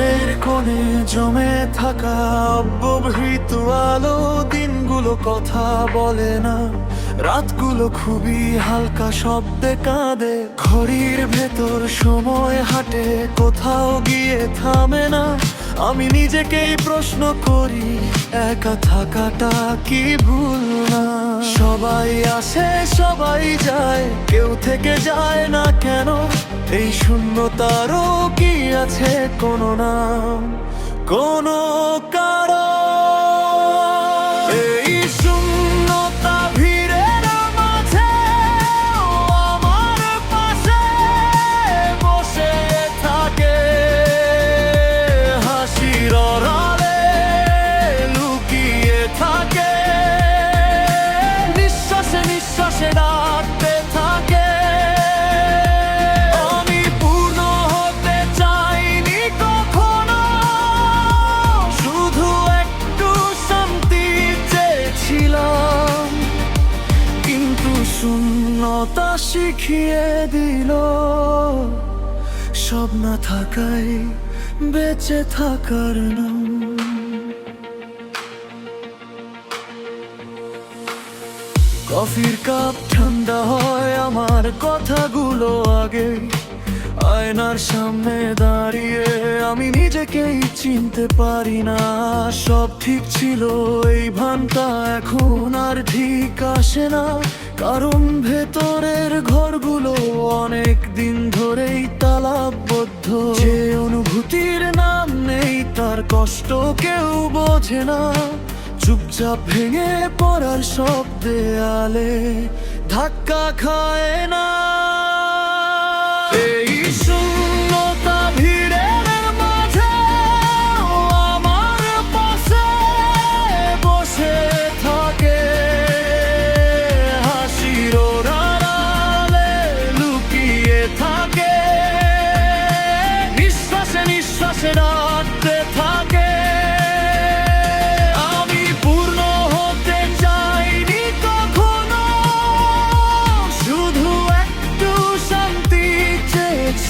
মনে জমে থাকা অব্যবহৃত আলো, দিনগুলো কথা বলে না। রাতগুলো খুবই হালকা শব্দে কাঁদে। ঘড়ির ভেতর সময় হাঁটে, কোথাও গিয়ে থামে না। আমি নিজেকেই প্রশ্ন করি, একা থাকাটা কি ভুল না? সবাই আসে, সবাই যায়, কেউ থেকে যায় না কেন? এই শূন্যতারও কি আছে কোনো নাম? কোনো শিখিয়ে দিল। সব না থাকাই বেঁচে থাকার নাম। কফির কাপ ঠান্ডা হয় আমার কথাগুলো আগে। আয়নার সামনে দাঁড়িয়ে আমি নিজেকেই চিনতে পারি না। সব ঠিক ছিল, এই ভানটা এখন আর ঠিক আসে না। কারণ ভেতরের ঘরগুলো অনেক দিন ধরেই তালাবদ্ধ। যে অনুভূতির নাম নেই, তার কষ্ট কেউ বোঝে না। চুপচাপ ভেঙে পড়ার সব দেয়ালে ধাক্কা খায় না।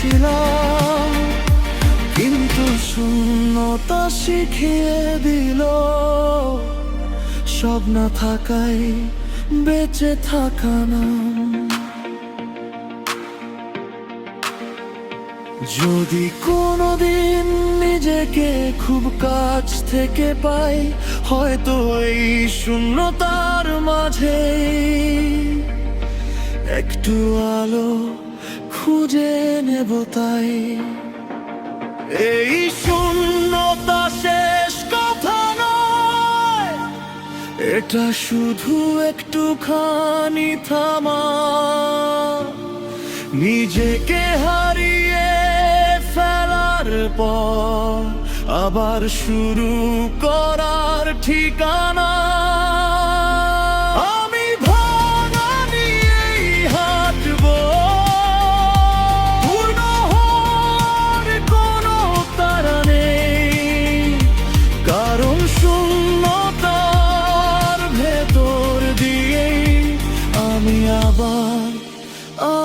চেয়েছিলাম কিন্তু শূন্যতা শিখিয়ে দিল। সব না থাকাই বেঁচে থাকা নাম। যদি কোনোদিন নিজেকে খুব কাছ থেকে পাই, হয়তো এই শূন্যতার মাঝে একটু আলো খুঁজে নেব তাই। এই শূন্যতা শেষ কথা নয়। এটা শুধু একটুখানি থামা। নিজেকে হারিয়ে ফেলার পর আবার শুরু করার ঠিকানা।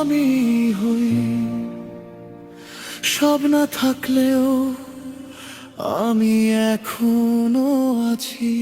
আমি হই। সব না থাকলেও আমি এখনও আছি।